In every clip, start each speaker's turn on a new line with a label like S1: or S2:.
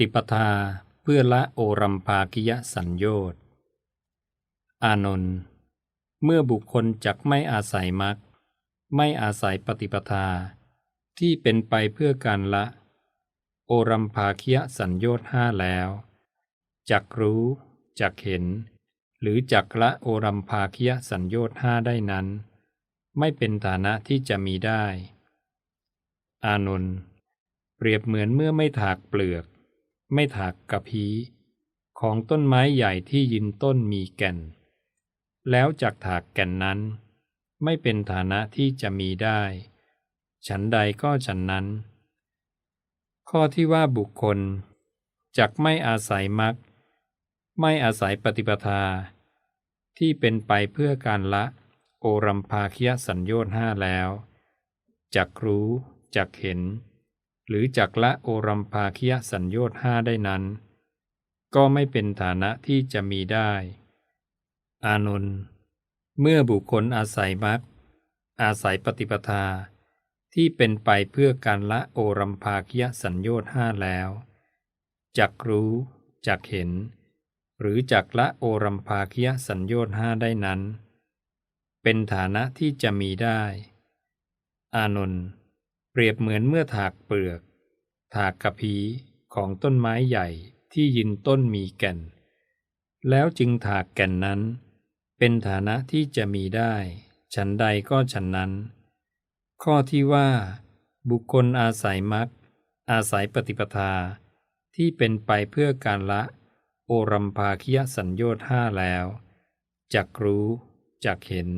S1: ปฏิปทาเพื่อละโอรัมภากิยสัญโยชน์อานนท์เมื่อบุคคลจักไม่อาศัยมรรคไม่อาศัยปฏิปทา ที่เป็นไปเพื่อการละ โอรัมภาคิยสัญโยชน์ห้าแล้วจักรู้จักเห็น หรือจักละโอรัมภาคิยสัญโยชน์ห้าได้นั้น ไม่เป็นฐานะที่จะมีได้ อานนท์เปรียบเหมือนเมื่อไม่ถากเปลือก ไม่ถากกระพีของต้นไม้ใหญ่ที่ยืนต้นมีแก่น แล้วจากถากแก่นนั้น ไม่เป็นฐานะที่จะมีได้ ฉันใดก็ฉันนั้น ข้อที่ว่าบุคคลจักไม่อาศัยมรรคไม่อาศัยปฏิปทา ที่เป็นไปเพื่อการละโอรัมภาคิยสัญโยชน์ห้าแล้วจักรู้จักเห็น หรือจักละโอรัมภาคิยสัญโยชน์ห้าได้นั้น ก็ไม่เป็นฐานะที่จะมีได้ อานนท์เมื่อบุคคลอาศัยมรรคอาศัยปฏิปทา ที่เป็นไปเพื่อการละโอรัมภาคิยสัญโยชน์ห้าแล้วจักรู้จักเห็น หรือจักละโอรัมภาคิยสัญโยชน์ห้าได้นั้น เป็นฐานะที่จะมีได้ อานนท์ เปรียบเหมือนเมื่อถากเปลือก ถากกระพีของต้นไม้ใหญ่ที่ยืนต้นมีแก่น แล้วจึงถากแก่นนั้น เป็นฐานะที่จะมีได้ ฉันใดก็ฉันนั้น ข้อที่ว่า บุคคลอาศัยมรรคอาศัยปฏิปทา ที่เป็นไปเพื่อการละ โอรัมภาคิยสัญโยชน์ห้าแล้วจักรู้จักเห็น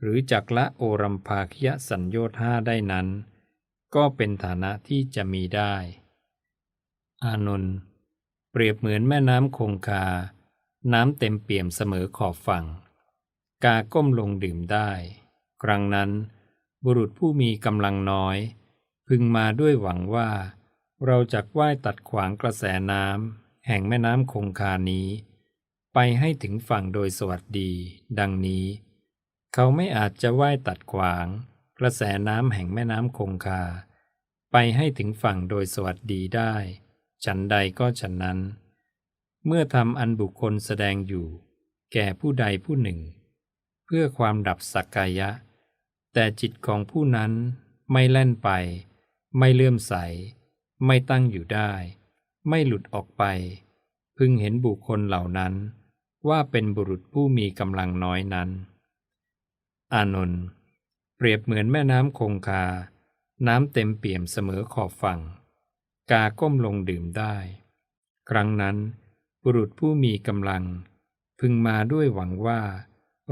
S1: หรือจักละโอรัมภาคิยสัญโยชน์ห้าได้นั้น ก็เป็นฐานะที่จะมีได้ อานนท์เปรียบเหมือนแม่น้ำคงคา น้ำเต็มเปี่ยมเสมอขอบฝั่ง กาก้มลงดื่มได้ ครั้งนั้นบุรุษผู้มีกำลังน้อย พึงมาด้วยหวังว่า เราจะว่ายตัดขวางกระแสน้ำแห่งแม่น้ำคงคานี้ ไปให้ถึงฝั่งโดยสวัสดี ดังนี้ เขาไม่อาจจะว่ายตัดขวาง กระแสน้ำแห่งแม่น้ำคงคา ไปให้ถึงฝั่งโดยสวัสดีได้ ฉันใดก็ฉันนั้น เมื่อทำอันบุคคลแสดงอยู่ แก่ผู้ใดผู้หนึ่ง เพื่อความดับสักกายะ แต่จิตของผู้นั้นไม่แล่นไป ไม่เลื่อมใส ไม่ตั้งอยู่ได้ ไม่หลุดออกไป พึงเห็นบุคคลเหล่านั้น ว่าเป็นบุรุษผู้มีกำลังน้อยนั้น อานนท์ เปรียบเหมือนแม่น้ำคงคา น้ำเต็มเปี่ยมเสมอขอบฝั่ง กาก้มลงดื่มได้ ครั้งนั้น บุรุษผู้มีกำลัง พึงมาด้วยหวังว่า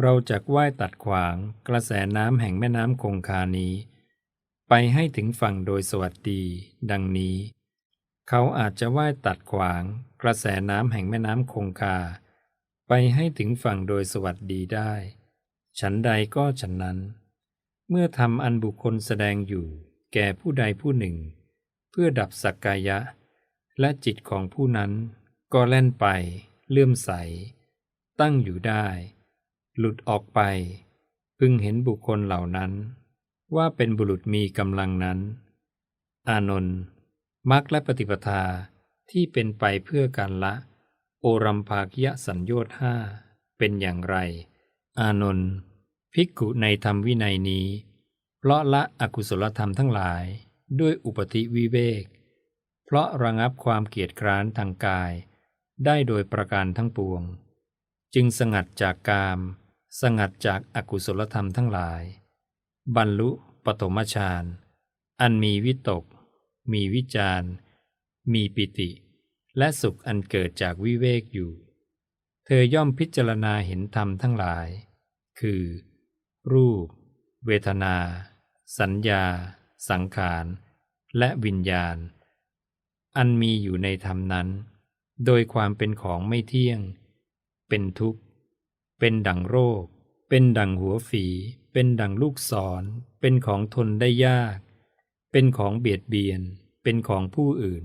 S1: เราจะว่ายตัดขวางกระแสน้ำแห่งแม่น้ำคงคานี้ ไปให้ถึงฝั่งโดยสวัสดี ดังนี้ เขาอาจจะว่ายตัดขวางกระแสน้ำแห่งแม่น้ำคงคา ไปให้ถึงฝั่งโดยสวัสดีได้ ฉันใดก็ฉันนั้น เมื่อทำอันบุคคลแสดงอยู่ แก่ผู้ใดผู้หนึ่ง เพื่อดับสักกายะ และจิตของผู้นั้น ก็แล่นไปเลื่อมใส ตั้งอยู่ได้ หลุดออกไป พึงเห็นบุคคลเหล่านั้น ว่าเป็นบุรุษมีกำลังนั้น อานนท์มรรคและปฏิปทาที่เป็นไปเพื่อการละ โอรัมภากิยสัญโยชน์ห้าเป็นอย่างไร อานนท์ ภิกขุในธรรมวินัยนี้ เพราะละอกุศลธรรมทั้งหลายด้วยอุปธิวิเวก เพราะระงับความเกียจคร้านทางกาย ได้โดยประการทั้งปวง จึงสงัดจากกาม สงัดจากอากุศลธรรมทั้งหลาย บรรลุปฐมฌานอันมีวิตก มีวิจารมีปิติ และสุขอันเกิดจากวิเวกอยู่ เธอย่อมพิจารณาเห็นธรรมทั้งหลาย คือ รูป เวทนา สัญญา สังขาร และวิญญาณ อันมีอยู่ในธรรมนั้น โดยความเป็นของไม่เที่ยง เป็นทุกข์ เป็นดังโรค เป็นดังหัวฝี เป็นดังลูกศร เป็นของทนได้ยาก เป็นของเบียดเบียน เป็นของผู้อื่น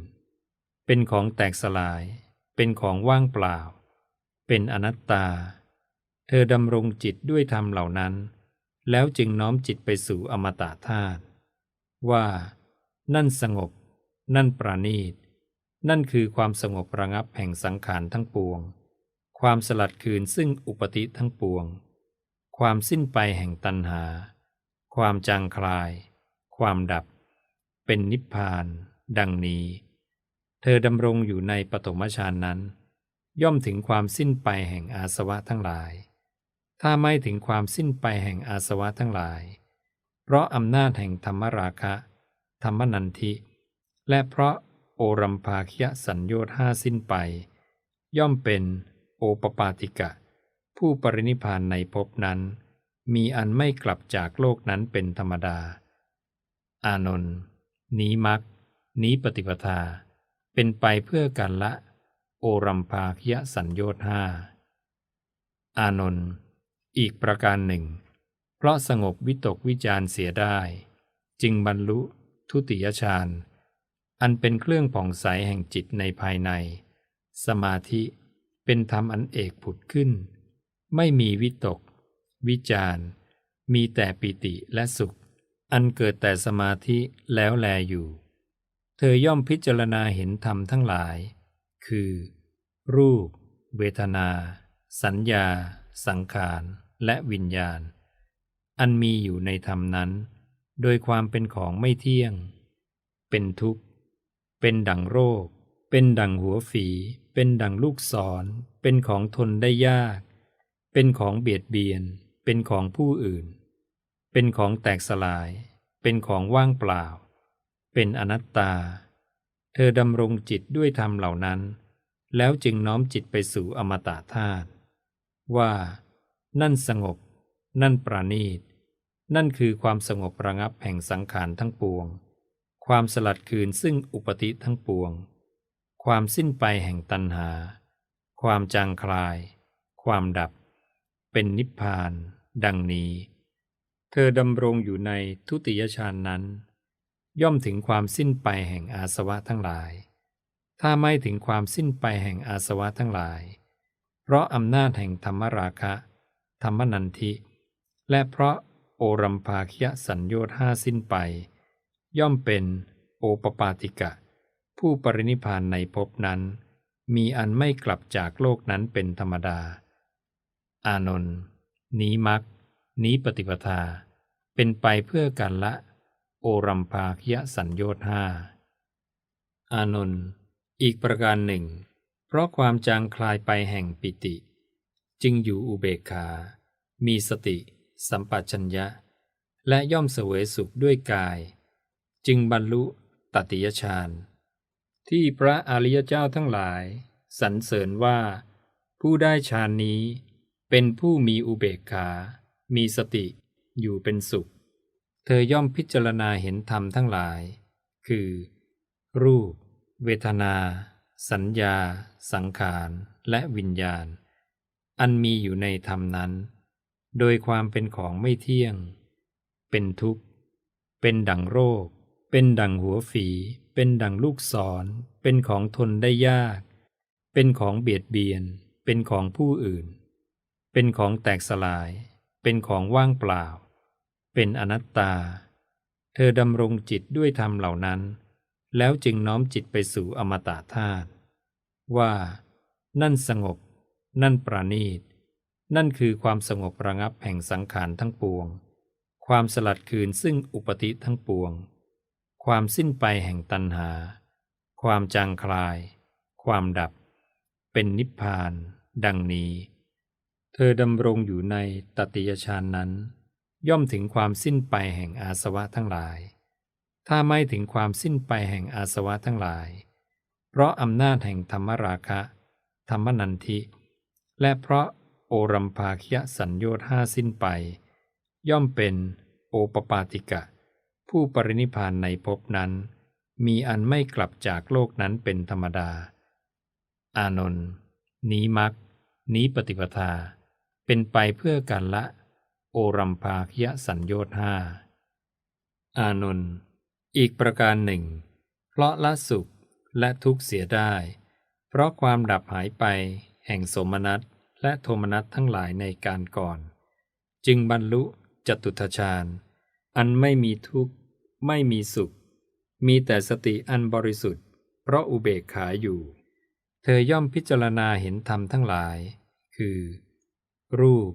S1: เป็นของแตกสลาย เป็นของว่างเปล่า เป็นอนัตตา เธอดำรงจิตด้วยธรรมเหล่านั้น แล้วจึงน้อมจิตไปสู่อมตะธาตุว่า นั่นสงบ นั่นประณีต นั่นคือความสงบระงับแห่งสังขารทั้งปวง ความสลัดคืนซึ่งอุปติทั้งปวง ความสิ้นไปแห่งตัณหา ความจางคลาย ความดับ เป็นนิพพาน ดังนี้ เธอดำรงอยู่ในปฐมฌานนั้น ย่อมถึงความสิ้นไปแห่งอาสวะทั้งหลาย ถ้าไม่ถึงความสิ้นไปแห่งอาสวะทั้งหลาย เพราะอำนาจแห่งธรรมราคะ ธรรมนันทิ และเพราะโอรัมภาคยสัญโยธห้าสิ้นไป ย่อมเป็นโอปปาติกะ ผู้ปรินิพานในภพนั้น มีอันไม่กลับจากโลกนั้นเป็นธรรมดา อานนท์นี้มัก นี้ปฏิปทา เป็นไปเพื่อการละ โอรัมภาคยสัญโยธห้าอานนท์ อีกประการหนึ่ง เพราะสงบวิตกวิจารเสียได้ จึงบรรลุทุติยฌานอันเป็นเครื่องผ่องใสแห่งจิตในภายใน สมาธิเป็นธรรมอันเอกผุดขึ้น ไม่มีวิตก วิจารมีแต่ปิติและสุข อันเกิดแต่สมาธิแล้วแลอยู่ เธอย่อมพิจารณาเห็นธรรมทั้งหลาย คือ รูป เวทนา สัญญา สังขาร และวิญญาณ อันมีอยู่ในธรรมนั้น โดยความเป็นของไม่เที่ยง เป็นทุกข์ เป็นดังโรค เป็นดังหัวฝี เป็นดังลูกศร เป็นของทนได้ยาก เป็นของเบียดเบียน เป็นของผู้อื่น เป็นของแตกสลาย เป็นของว่างเปล่า เป็นอนัตตา เธอดำรงจิตด้วยธรรมเหล่านั้น แล้วจึงน้อมจิตไปสู่อมตะธาตุว่า นั่นสงบ นั่นประณีต นั่นคือความสงบระงับแห่งสังขารทั้งปวง ความสลัดคืนซึ่งอุปติทั้งปวง ความสิ้นไปแห่งตัณหา ความจางคลาย ความดับ เป็นนิพพาน ดังนี้ เธอดำรงอยู่ในทุติยฌานนั้น ย่อมถึงความสิ้นไปแห่งอาสวะทั้งหลาย ถ้าไม่ถึงความสิ้นไปแห่งอาสวะทั้งหลาย เพราะอำนาจแห่งธรรมราคะ ธรรมนันทิ และเพราะโอรัมภาคยสัญโยธห้าสิ้นไป ย่อมเป็นโอปปาติกะ ผู้ปรินิพานในภพนั้น มีอันไม่กลับจากโลกนั้นเป็นธรรมดา อานนท์นี้มัก นี้ปฏิปทา เป็นไปเพื่อการละ โอรัมภาคยสัญโยธห้าอานนท์อีกประการหนึ่ง เพราะความจางคลายไปแห่งปิติ จึงอยู่อุเบกขา มีสติ สัมปชัญญะ และย่อมเสวยสุขด้วยกาย จึงบรรลุตติยฌานที่พระอริยเจ้าทั้งหลาย สรรเสริญว่า ผู้ได้ฌานนี้เป็นผู้มีอุเบกขา มีสติ อยู่เป็นสุข เธอย่อมพิจารณาเห็นธรรมทั้งหลาย คือ รูป เวทนา สัญญา สังขาร และวิญญาณ อันมีอยู่ในธรรมนั้น โดยความเป็นของไม่เที่ยง เป็นทุกข์ เป็นดังโรค เป็นดังหัวฝี เป็นดังลูกศร เป็นของทนได้ยาก เป็นของเบียดเบียน เป็นของผู้อื่น เป็นของแตกสลาย เป็นของว่างเปล่า เป็นอนัตตา เธอดำรงจิตด้วยธรรมเหล่านั้น แล้วจึงน้อมจิตไปสู่อมตะธาตุว่า นั่นสงบ นั่นประณีต นั่นคือความสงบระงับแห่งสังขารทั้งปวง ความสลัดคืนซึ่งอุปติทั้งปวง ความสิ้นไปแห่งตัณหา ความจางคลาย ความดับ เป็นนิพพาน ดังนี้ เธอดำรงอยู่ในตติยฌานนั้น ย่อมถึงความสิ้นไปแห่งอาสวะทั้งหลาย ถ้าไม่ถึงความสิ้นไปแห่งอาสวะทั้งหลาย เพราะอำนาจแห่งธรรมราคะ ธรรมนันทิ และเพราะโอรัมภาคยสัญโยธห้าสิ้นไป ย่อมเป็นโอปปาติกะ ผู้ปรินิพานในภพนั้น มีอันไม่กลับจากโลกนั้นเป็นธรรมดา อานนท์นี้มัก นี้ปฏิปทา เป็นไปเพื่อการละ โอรัมภาคยสัญโยธห้าอานนท์อีกประการหนึ่ง เพราะละสุขและทุกข์เสียได้ เพราะความดับหายไปแห่งสมนัต และโทมนัสทั้งหลายในการก่อน จึงบรรลุจตุทชาญ อันไม่มีทุกข์ ไม่มีสุข มีแต่สติอันบริสุทธิ์ปราะอุเบกขาอยู่ เธอย่อมพิจารณาเห็นธรรมทั้งหลาย คือ รูป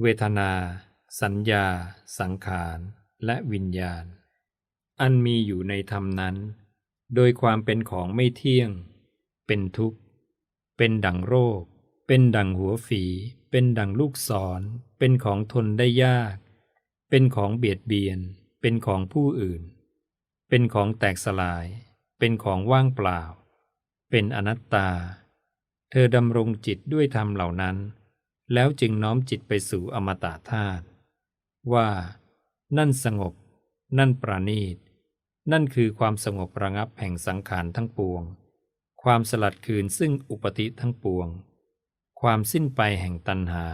S1: เวทนา สัญญา สังขาร และวิญญาณ อันมีอยู่ในธรรมนั้น โดยความเป็นของไม่เที่ยง เป็นทุกข์ เป็นดังโรค เป็นดังหัวฝี เป็นดังลูกศร เป็นของทนได้ยาก เป็นของเบียดเบียน เป็นของผู้อื่น เป็นของแตกสลาย เป็นของว่างเปล่า เป็นอนัตตา เธอดำรงจิตด้วยธรรมเหล่านั้น แล้วจึงน้อมจิตไปสู่อมตะธาตุว่า นั่นสงบ นั่นประณีต นั่นคือความสงบระงับแห่งสังขารทั้งปวง ความสลัดคืนซึ่งอุปติทั้งปวง ความสิ้นไปแห่งตัณหา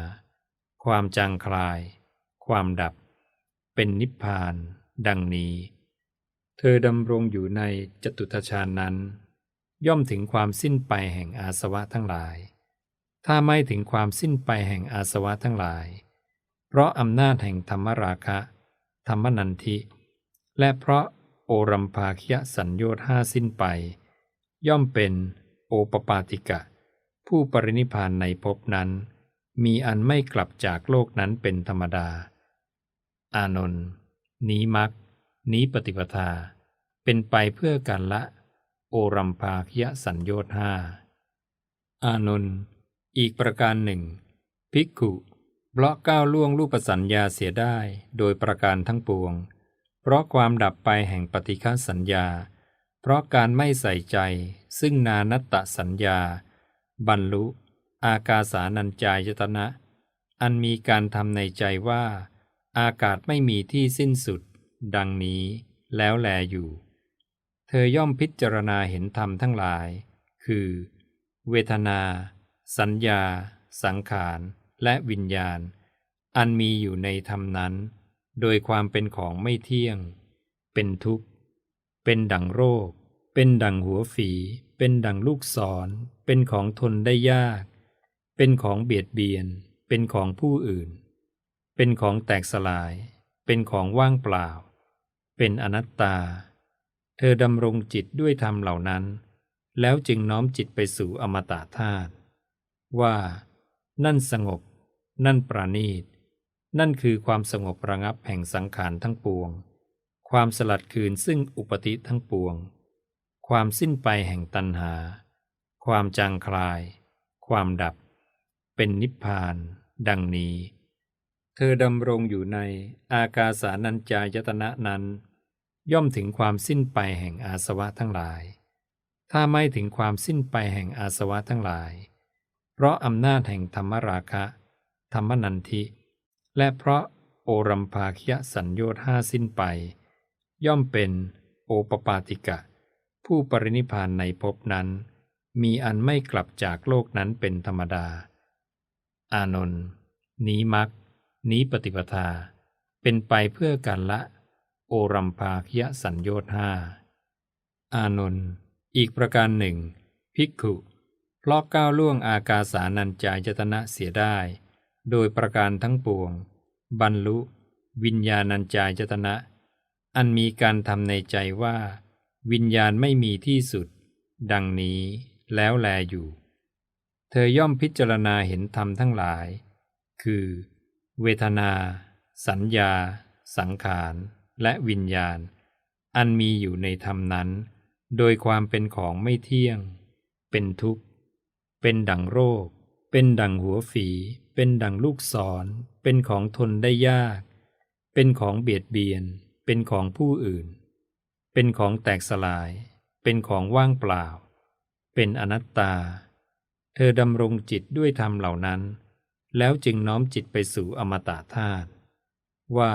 S1: ความจางคลาย ความดับ เป็นนิพพาน ดังนี้ เธอดำรงอยู่ในจตุทชาญนั้น ย่อมถึงความสิ้นไปแห่งอาสวะทั้งหลาย ถ้าไม่ถึงความสิ้นไปแห่งอาสวะทั้งหลาย เพราะอำนาจแห่งธรรมราคะ ธรรมนันทิ และเพราะโอรัมภาคยสัญโยธห้าสิ้นไป ย่อมเป็นโอปปาติกะ ผู้ปรินิพานในภพนั้น มีอันไม่กลับจากโลกนั้นเป็นธรรมดา อานนท์นี้มัก นี้ปฏิปทา เป็นไปเพื่อการละ โอรัมภาคยสัญโยธห้าอานนท์อีกประการหนึ่ง ภิกขุเพราะก้าวล่วงรูปสัญญาเสียได้โดยประการทั้งปวง เพราะความดับไปแห่งปฏิฆาสัญญา เพราะการไม่ใส่ใจซึ่งนานัตตสัญญา บรรลุ อากาสานัญจายตนะ อันมีการทำในใจว่า อากาศไม่มีที่สิ้นสุด ดังนี้แล้วแลอยู่ เธอย่อมพิจารณาเห็นธรรมทั้งหลาย คือ เวทนา สัญญา สังขาร และวิญญาณ อันมีอยู่ในธรรมนั้น โดยความเป็นของไม่เที่ยง เป็นทุกข์ เป็นดังโรค เป็นดังหัวฝี เป็นดังลูกศร เป็นของทนได้ยาก เป็นของเบียดเบียน เป็นของผู้อื่น เป็นของแตกสลาย เป็นของว่างเปล่า เป็นอนัตตา เธอดำรงจิตด้วยธรรมเหล่านั้น แล้วจึงน้อมจิตไปสู่อมตะธาตุว่า นั่นสงบ นั่นประณีต นั่นคือความสงบระงับแห่งสังขารทั้งปวง ความสลัดคืนซึ่งอุปติทั้งปวง ความสิ้นไปแห่งตัณหา ความจางคลาย ความดับ เป็นนิพพาน ดังนี้ เธอดำรงอยู่ในอากาสานัญจายตนะนั้น ย่อมถึงความสิ้นไปแห่งอาสวะทั้งหลาย ถ้าไม่ถึงความสิ้นไปแห่งอาสวะทั้งหลาย เพราะอำนาจแห่งธรรมราคะ ธรรมนันทิ และเพราะโอรัมภาคยสัญโยห้าสิ้นไป ย่อมเป็นโอปปาติกะ ผู้ปรินิพานในภพนั้น มีอันไม่กลับจากโลกนั้นเป็นธรรมดา อานนท์นี้มัก นี้ปฏิปทา เป็นไปเพื่อการละ โอรัมภาคยสัญโยธห้าอานนท์อีกประการหนึ่ง ภิกขุเพราะก้าวล่วงอากาสานัญจายตนะเสียได้ โดยประการทั้งปวง บรรลุ วิญญาณัญจายตนะ อันมีการทำในใจว่า วิญญาณไม่มีที่สุด ดังนี้แล้วแลอยู่ เธอย่อมพิจารณาเห็นธรรมทั้งหลาย คือ เวทนา สัญญา สังขารและวิญญาณ อันมีอยู่ในธรรมนั้น โดยความเป็นของไม่เที่ยง เป็นทุกข์ เป็นดังโรค เป็นดังหัวฝี เป็นดังลูกศร เป็นของทนได้ยาก เป็นของเบียดเบียน เป็นของผู้อื่น เป็นของแตกสลาย เป็นของว่างเปล่า เป็นอนัตตา เธอดำรงจิตด้วยธรรมเหล่านั้น แล้วจึงน้อมจิตไปสู่อมตะธาตุว่า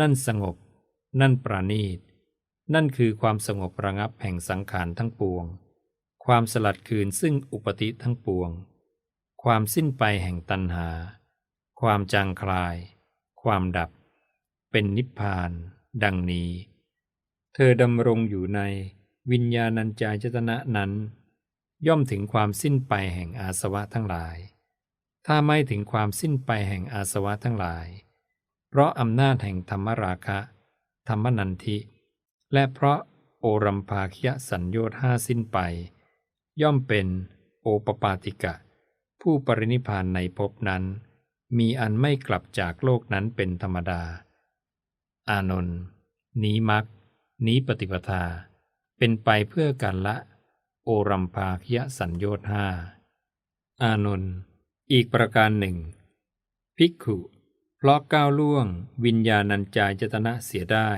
S1: นั่นสงบ นั่นประณีต นั่นคือความสงบระงับแห่งสังขารทั้งปวง ความสลัดคืนซึ่งอุปติทั้งปวง ความสิ้นไปแห่งตัณหา ความจางคลาย ความดับ เป็นนิพพาน ดังนี้ เธอดำรงอยู่ในวิญญาณัญจายตนะนั้น ย่อมถึงความสิ้นไปแห่งอาสวะทั้งหลาย ถ้าไม่ถึงความสิ้นไปแห่งอาสวะทั้งหลาย เพราะอำนาจแห่งธรรมราคะ ธรรมนันทิ และเพราะโอรัมภาคิยสัญโยชน์ห้าสิ้นไป ย่อมเป็นโอปปาติกะ ผู้ปรินิพพานในภพนั้น มีอันไม่กลับจากโลกนั้นเป็นธรรมดา อานนท์นี้มัก นี้ปฏิปทาเป็นไปเพื่อการละ โอรัมภาคิยสัญโยชน์ห้าอานนท์อีกประการหนึ่ง ภิกขุเพราะก้าวล่วง วิญญาณัญจายตนะเสียได้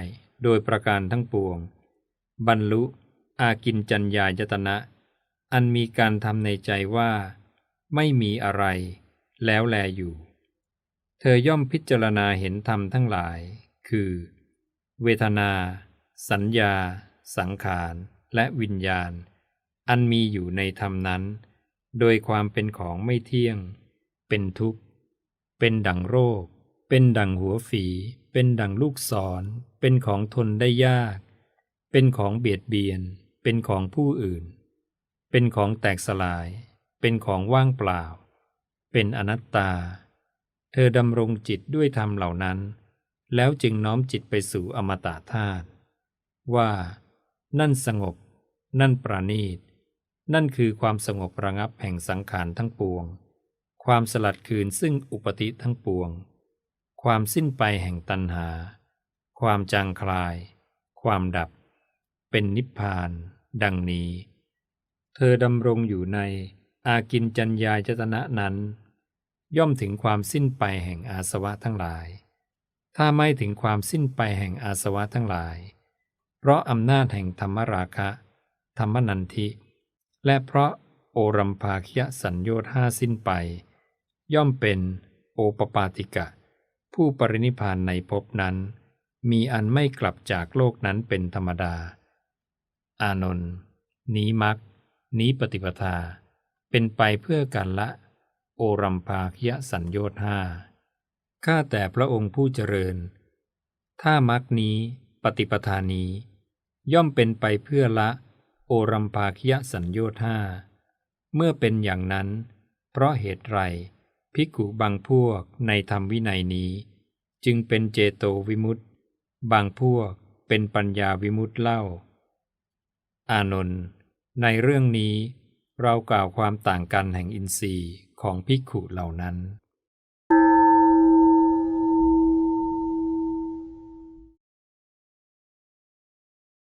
S1: โดยประการทั้งปวง บรรลุ อากินจัญญายตนะ อันมีการทำในใจว่า ไม่มีอะไร แล้วแลอยู่ เธอย่อมพิจารณาเห็นธรรมทั้งหลาย คือ เวทนา สัญญา สังขารและวิญญาณ อันมีอยู่ในธรรมนั้น โดยความเป็นของไม่เที่ยง เป็นทุกข์ เป็นดังโรค เป็นดังหัวฝี เป็นดังลูกศร เป็นของทนได้ยาก เป็นของเบียดเบียน เป็นของผู้อื่น เป็นของแตกสลาย เป็นของว่างเปล่า เป็นอนัตตา เธอดำรงจิตด้วยธรรมเหล่านั้น แล้วจึงน้อมจิตไปสู่อมตะธาตุ ว่า นั่นสงบ นั่นประณีต นั่นคือความสงบระงับแห่งสังขารทั้งปวง ความสลัดคืนซึ่งอุปติทั้งปวง ความสิ้นไปแห่งตัณหา ความจางคลาย ความดับ เป็นนิพพาน ดังนี้ เธอดำรงอยู่ในอากินจัญญายตนะนั้น ย่อมถึงความสิ้นไปแห่งอาสวะทั้งหลาย ถ้าไม่ถึงความสิ้นไปแห่งอาสวะทั้งหลาย เพราะอำนาจแห่งธรรมราคะ ธรรมนันทิ และเพราะโอรัมภาคยสัญโยชน์ห้าสิ้นไป ย่อมเป็นโอปปาติกะ ผู้ปรินิพานในภพนั้น มีอันไม่กลับจากโลกนั้นเป็นธรรมดา อานนท์นี้มัก นี้ปฏิปทา เป็นไปเพื่อการละ โอรัมภาคยสัญโยชน์ห้าข้าแต่พระองค์ผู้เจริญ ถ้ามักนี้ปฏิปทานี้ ย่อมเป็นไปเพื่อละ โอรัมภาคยสัญโยชน์ห้าเมื่อเป็นอย่างนั้น เพราะเหตุไรภิกขุบางพวกในธรรมวินัยนี้ จึงเป็นเจโตวิมุตติบางพวกเป็นปัญญาวิมุตติเล่า อานนท์ในเรื่องนี้เรากล่าวความต่างกันแห่งอินทรีย์ของภิกขุเหล่านั้น